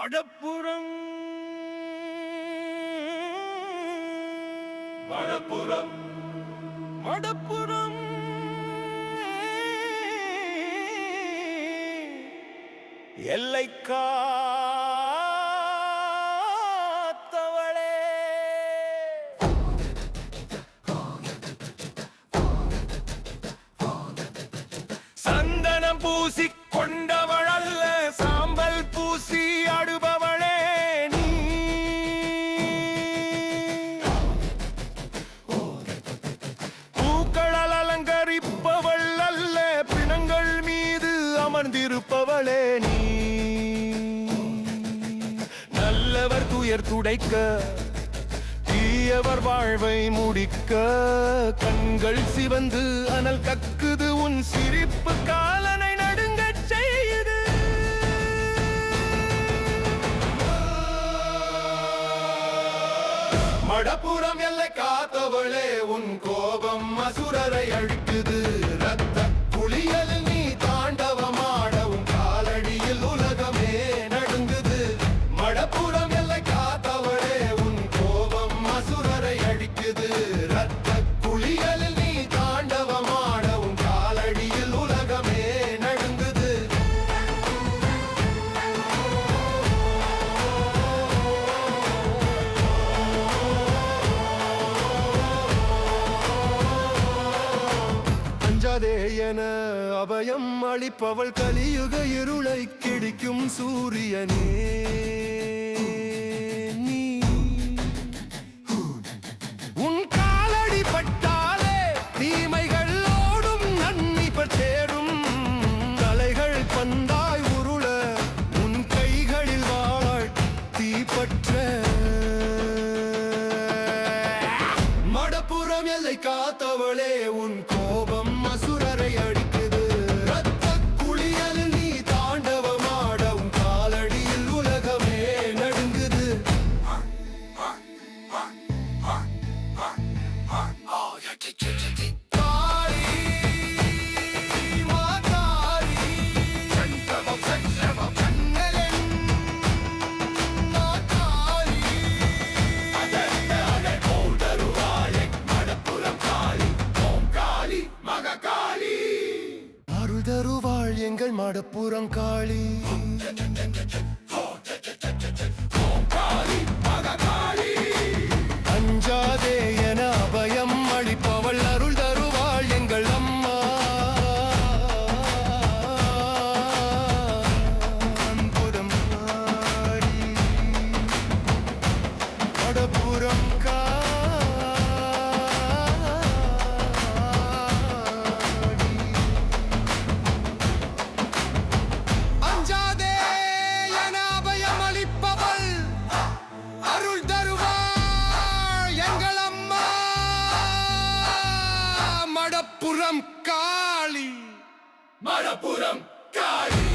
மடப்புறம் மடப்புறம் மடப்புறம் எல்லை காத்தவளே சந்தனம் பூசி கொண்டவள் அமர்ந்திருப்பவளே நீ. நல்லவர் துயர் துடைக்க தீயவர் வாழ்வை முடிக்க கண்கள் சிவந்து அனல் கக்குது உன் சிரிப்பு காலனை நடுங்க செய்யுது. மடப்புறம் எல்லை காத்தவளே உன் கோபம் அசுரரை அழிக்குது. அஞ்சாதே என அபயம் அளிப்பவள் கலியுக இருளை கிடிக்கும் சூரியனே. எல்லை காத்தவளே உன் கோபம் அசுரரை அடிக்குது ரத்த குளியல் நீ தாண்டவமாட உன் காலடியில் உலகமே நடுங்குது காளி மடப்புறம் காளி. மடப்புறம் காளி மடப்புறம் காளி